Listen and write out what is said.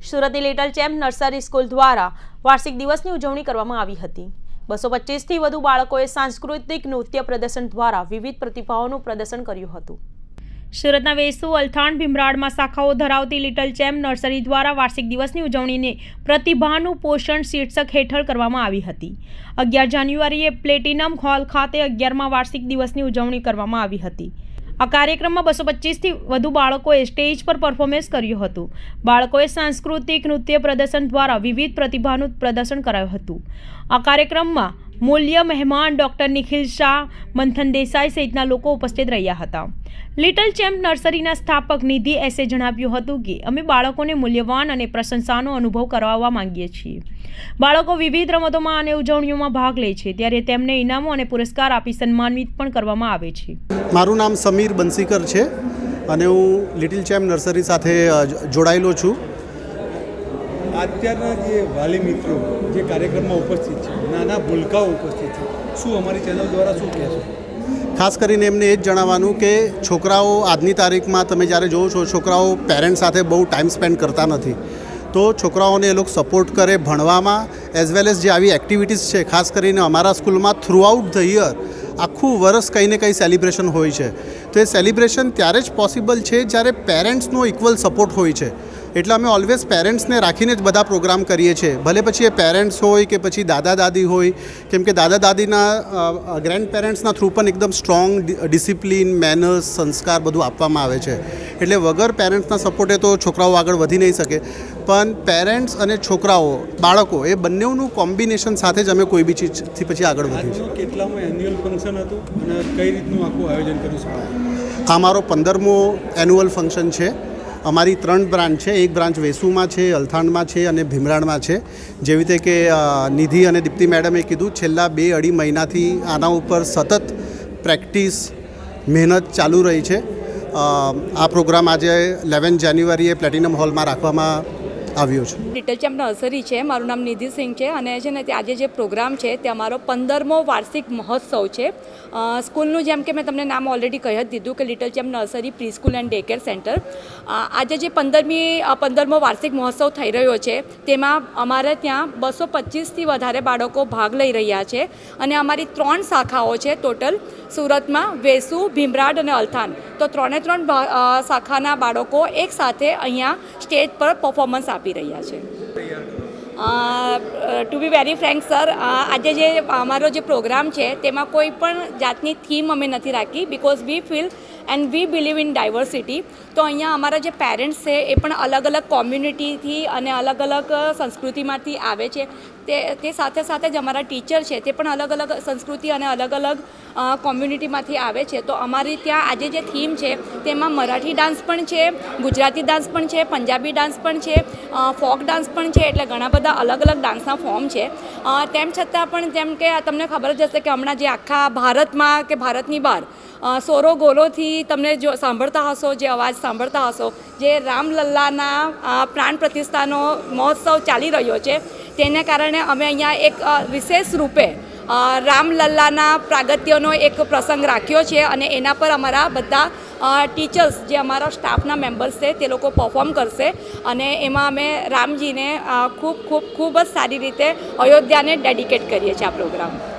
સુરતની little champ nursery school દ્વારા વાર્ષિક દિવસની ઉજવણી કરવામાં આવી હતી. બસો પચીસથી વધુ બાળકોએ સાંસ્કૃતિક નૃત્ય પ્રદર્શન દ્વારા વિવિધ પ્રતિભાઓનું પ્રદર્શન કર્યું હતું. સુરતના વેસુ, અલથાણ, ભીમરાડમાં શાખાઓ ધરાવતી લિટલ ચેમ્પ નર્સરી દ્વારા વાર્ષિક દિવસની ઉજવણીને પ્રતિભાનું પોષણ શીર્ષક હેઠળ કરવામાં આવી હતી. અગિયાર જાન્યુઆરીએ પ્લેટિનમ હોલ ખાતે અગિયારમાં વાર્ષિક દિવસની ઉજવણી કરવામાં આવી હતી. આ કાર્યક્રમમાં બસો પચીસથી વધુ બાળકોએ સ્ટેજ પર પરફોર્મન્સ કર્યું હતું. બાળકોએ સાંસ્કૃતિક નૃત્ય પ્રદર્શન દ્વારા વિવિધ પ્રતિભાનું પ્રદર્શન કરાયું હતું. આ કાર્યક્રમમાં મૂલ્ય મહેમાન ડૉક્ટર નિખિલ શાહ, મંથન દેસાઈ સહિતના લોકો ઉપસ્થિત રહ્યા હતા. લિટલ ચેમ્પ નર્સરીના સ્થાપક નિધિ એસે જણાવ્યું હતું કે, અમે બાળકોને મૂલ્યવાન અને પ્રશંસાનો અનુભવ કરાવવા માંગીએ છીએ. બાળકો વિવિધ રમતોમાં અને ઉજવણીઓમાં ભાગ લે છે, ત્યારે તેમને ઇનામો અને પુરસ્કાર આપી સન્માનિત પણ કરવામાં આવે છે. મારું નામ સમીર બંસીકર છે અને હું લિટલ ચેમ્પ નર્સરી સાથે જોડાયેલો છું. અત્યારના જે વાલી મિત્રો જે કાર્યક્રમમાં ઉપસ્થિત છે, નાના ભૂલકાઓ ઉપસ્થિત છે, શું અમારી ચેનલ દ્વારા શું કહેશો? ખાસ કરીને એમને એ જ જણાવવાનું કે છોકરાઓ આજની તારીખમાં તમે જ્યારે જોવો છો, છોકરાઓ પેરેન્ટ્સ સાથે બહુ ટાઈમ સ્પેન્ડ કરતા નથી. તો છોકરાઓને એ લોકો સપોર્ટ કરે ભણવામાં એઝ વેલ એઝ જે આવી એક્ટિવિટીઝ છે, ખાસ કરીને અમારા સ્કૂલમાં થ્રુ આઉટ ધ યર આખું વરસ કંઈ ને કંઈ સેલિબ્રેશન હોય છે. તો એ સેલિબ્રેશન ત્યારે જ પોસિબલ છે જ્યારે પેરેન્ટ્સનો ઇક્વલ સપોર્ટ હોય છે. એટલે અમે ઓલવેઝ પેરેન્ટ્સને રાખીને જ બધા પ્રોગ્રામ કરીએ છીએ. ભલે પછી એ પેરેન્ટ્સ હોય કે પછી દાદા દાદી હોય કેમ કે દાદા દાદીના ગ્રેન્ડ પેરેન્ટ્સના થ્રુ પણ એકદમ સ્ટ્રોંગ ડિસિપ્લિન મેનર્સ સંસ્કાર બધું આપવામાં આવે છે. એટલે વગર પેરેન્ટ્સના સપોર્ટે તો છોકરાઓ આગળ વધી નહીં શકે. પણ પેરેન્ટ્સ અને છોકરાઓ બાળકો એ બંનેનું કોમ્બિનેશન સાથે જ અમે કોઈ બી ચીજથી પછી આગળ વધીએ કેટલામાં એન્યુઅલ ફંક્શન હતું? અને કઈ રીતનું આખું આયોજન કર્યું છે આ મારો પંદરમો એન્યુઅલ ફંક્શન છે. અમારી ત્રણ બ્રાન્ચ છે. એક બ્રાન્ચ વેસુમાં છે, અલથાણમાં છે અને ભીમરાણમાં છે. જેવી રીતે કે નિધિ અને દીપ્તિ મેડમે કીધું, છેલ્લા બે અઢી મહિનાથી આના ઉપર સતત પ્રેક્ટિસ, મહેનત ચાલુ રહી છે. આ પ્રોગ્રામ આજે ઇલેવન જાન્યુઆરીએ પ્લેટિનમ હોલમાં રાખવામાં આવ્યો છું. લિટલ ચેમ્પ નર્સરી છે, મારું નામ નિધિ સિંહ છે અને છે ને આજે જે પ્રોગ્રામ છે તે અમારો પંદરમો વાર્ષિક મહોત્સવ છે. સ્કૂલનું જેમ કે મેં તમને નામ ઓલરેડી કહી જ દીધું કે little champ nursery pre school and day care centre આજે જે પંદરમી પંદરમો વાર્ષિક મહોત્સવ થઈ રહ્યો છે, તેમાં અમારે ત્યાં બસો પચીસથી વધારે બાળકો ભાગ લઈ રહ્યા છે અને અમારી ત્રણ શાખાઓ છે ટોટલ, સુરતમાં વેસુ, ભીમરાડ અને અલથાન. તો ત્રણે ત્રણ શાખાના બાળકો એકસાથે અહીંયા સ્ટેજ પર પરફોર્મન્સ આપી રહ્યા છે. To be very frank sir આજે જે અમારો જે પ્રોગ્રામ છે, તેમાં કોઈ પણ જાતની થીમ અમે નથી રાખી because we feel and we believe in diversity તો અહીંયા અમારા જે પેરેન્ટ્સ છે, એ પણ અલગ અલગ કોમ્યુનિટીથી અને અલગ અલગ સંસ્કૃતિમાંથી આવે છે. તે તે સાથે સાથે જ અમારા ટીચર છે, તે પણ અલગ અલગ સંસ્કૃતિ અને અલગ અલગ કોમ્યુનિટીમાંથી આવે છે. તો અમારી ત્યાં આજે જે થીમ છે, તેમાં મરાઠી ડાન્સ પણ છે, ગુજરાતી ડાન્સ પણ છે, પંજાબી ડાન્સ પણ છે ફોક ડાન્સ પણ છે, એટલે ઘણા બધા અલગ અલગ ડાન્સના ફોર્મ છે. તેમ છતાં પણ જેમ કે તમને ખબર જ હશે કે હમણાં જે આખા ભારતમાં કે ભારતની બહાર સોરો ગોલોથી તમને જો સાંભળતા હશો, જે અવાજ સાંભળતા હશો, જે રામલલ્લાના પ્રાણ પ્રતિષ્ઠાનો મહોત્સવ ચાલી રહ્યો છે, તેને કારણે અમે અહીંયા એક વિશેષ રૂપે રામલલ્લાના પ્રાગત્યનો એક પ્રસંગ રાખ્યો છે અને એના પર અમારા બધા ટીચર્સ જે અમારા સ્ટાફના મેમ્બર્સ છે, તે લોકો પરફોર્મ કરશે અને એમાં અમે રામજીને ખૂબ ખૂબ ખૂબ જ સારી રીતે અયોધ્યાને ડેડિકેટ કરીએ છીએ આ પ્રોગ્રામ